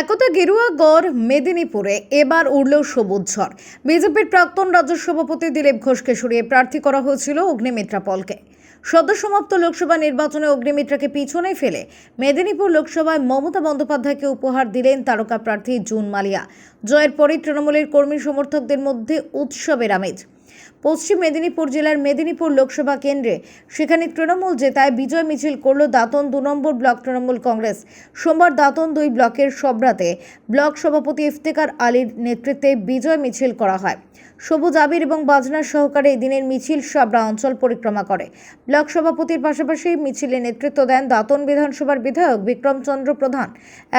একতা গেরুয়া গড় মেদিনীপুরে এবার উড়ল সবুজ ঝড়। বিজেপির প্রাক্তন রাজ্য সভাপতি দিলীপ ঘোষকে সরিয়ে প্রার্থী করা হয়েছিল অগ্নিমিত্রা পলকে। সদ্যসমাপ্ত লোকসভা নির্বাচনে অগ্নিমিত্রাকে পিছনে ফেলে মেদিনীপুর লোকসভায় মমতা বন্দ্যোপাধ্যায়কে উপহার দিলেন তারকা প্রার্থী জুন মালিয়া। জয়ের পরই তৃণমূলের কর্মী সমর্থকদের মধ্যে উৎসবের আমেজ। পশ্চিম মেদিনীপুর জেলার মেদিনীপুর লোকসভা কেন্দ্রে। সেখানে তৃণমূল জেতায় বিজয় মিছিল করল দাঁতন দু নম্বর ব্লক তৃণমূল কংগ্রেস। সোমবার দাঁতন দুই ব্লকের সবরাতে ব্লক সভাপতি ইফতেকার আলীর নেতৃত্বে বিজয় মিছিল করা হয়। সবুজ আবির এবং বাজনার সহকারে এই দিনের মিছিল সাবরা অঞ্চল পরিক্রমা করে। ব্লক সভাপতির পাশাপাশি মিছিলে নেতৃত্ব দেন দাঁতন বিধানসভার বিধায়ক বিক্রমচন্দ্র প্রধান।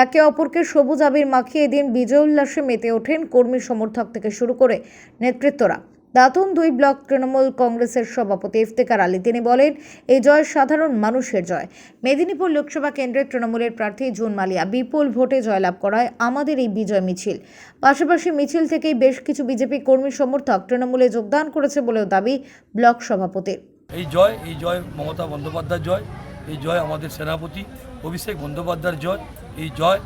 একে অপরকে সবুজ আবির মাখিয়ে এদিন বিজয় উল্লাসে মেতে ওঠেন কর্মী সমর্থক থেকে শুরু করে নেতৃত্বরা। দাতুন দুই ব্লক তৃণমূল কংগ্রেসের সভাপতি ইফতেকার আলী। তিনি বলেন, এই জয় সাধারণ মানুষের জয়। মেদিনীপুর লোকসভা কেন্দ্রের তৃণমূলের প্রার্থী জুন মালিয়া বিপুল ভোটে জয়লাভ করায় আমাদের এই বিজয় মিছিল। পাশাপাশি মিছিল থেকেই বেশ কিছু বিজেপি কর্মী সমর্থক তৃণমূলে যোগদান করেছে বলেও দাবি ব্লক সভাপতির এই জয় এই জয় মমতা বন্দ্যোপাধ্যায় জয়, এই জয় আমাদের সেনাপতি অভিষেক বন্দ্যোপাধ্যায়ের জয়, এই জয়,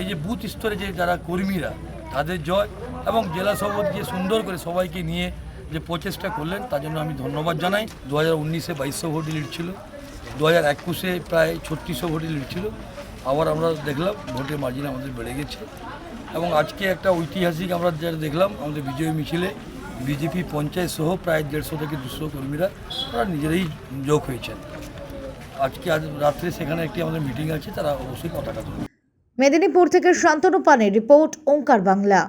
এই যে বুথ স্তরে যে যারা কর্মীরা তাদের জয় এবং জেলা সভাপতি যে সুন্দর করে সবাইকে নিয়ে যে প্রচেষ্টা করলেন, তার জন্য আমি ধন্যবাদ জানাই। দু হাজার উনিশে বাইশশো ভোট লিড ছিল, দু হাজার একুশে প্রায় ছত্রিশশো ভোটে লিড ছিল। আবার আমরা দেখলাম ভোটের মার্জিন আমাদের বেড়ে গেছে এবং আজকে একটা ঐতিহাসিক আমরা যেটা দেখলাম, আমাদের বিজয় মিছিলে বিজেপি পঞ্চায়েত সহ প্রায় দেড়শো থেকে দুশো কর্মীরা তারা নিজেরাই যোগ হয়েছেন। আজকে আজ রাত্রে সেখানে একটি আমাদের মিটিং আছে, তারা অবশ্যই পতাকা তুলবে। মেদিনীপুর থেকে শান্তনু পানের রিপোর্ট ওঙ্কার বাংলা।